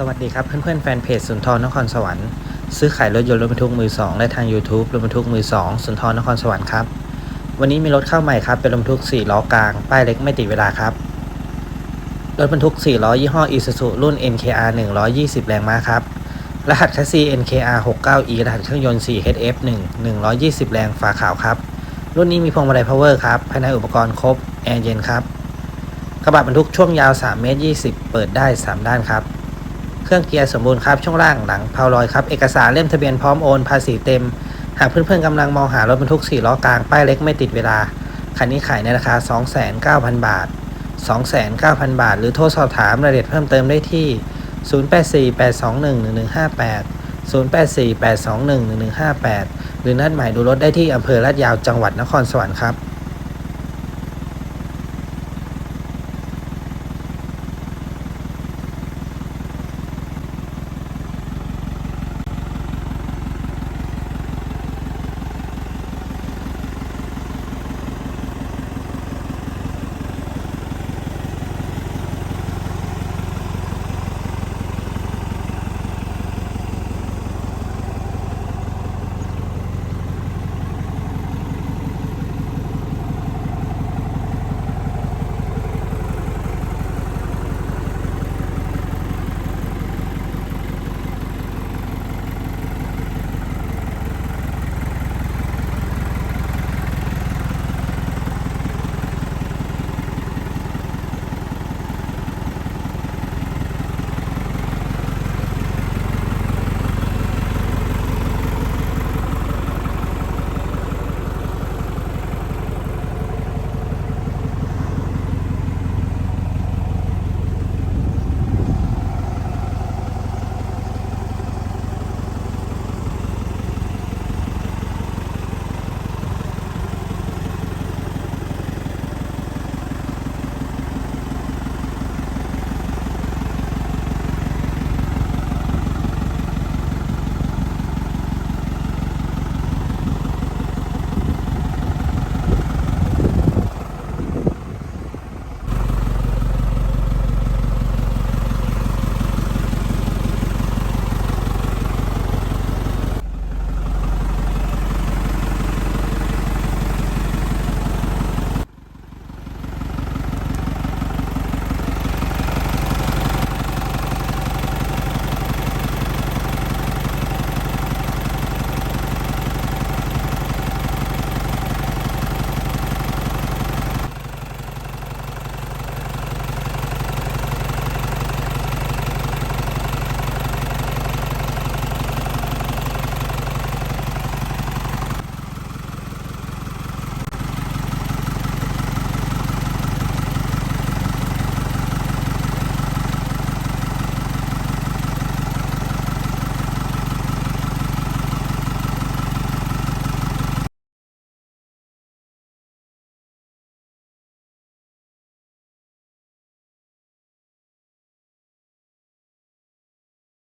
สวัสดีครับเพื่อนๆแฟนเพจสุนทรนครสวรรค์ซื้อขายรถยนต์รถบรรทุกมือสองและทาง YouTube รถบรรทุกมือสองสุนทรนครสวรรค์ครับ วันนี้มีรถเข้าใหม่ครับเป็นรถบรรทุก 4 ล้อกลาง ป้ายเล็กไม่ติดเวลาครับ รถบรรทุก 4 ล้อยี่ห้อ Isuzu รุ่น NKR 120 แรงม้าครับ รหัสคัสซี NKR 69E รหัสเครื่องยนต์ 4HF1 120 แรงฝาขาวครับ รุ่นนี้มีพวงมาลัย power ครับภายในอุปกรณ์ครบแอร์เย็นครับกระบะบรรทุกช่วงยาว 3 เมตร 20 เปิดได้ 3 ด้านครับ เครื่องเกียร์สมบูรณ์ครับช่วงล่างหลังเพาลอยครับ เอกสารเล่มทะเบียนพร้อมโอน ภาษีเต็ม หากเพื่อนๆกำลังมองหารถบรรทุก 4 ล้อกลาง ป้ายเล็กไม่ติดเวลา คันนี้ขายในราคา 29,000บาท 29,000 บาท หรือโทรสอบถามรายละเอียดเพิ่มเติมได้ที่ 0848211158 0848211158 หรือนัดหมายดูรถได้ที่อำเภอลาดยาวจังหวัดนครสวรรค์ครับ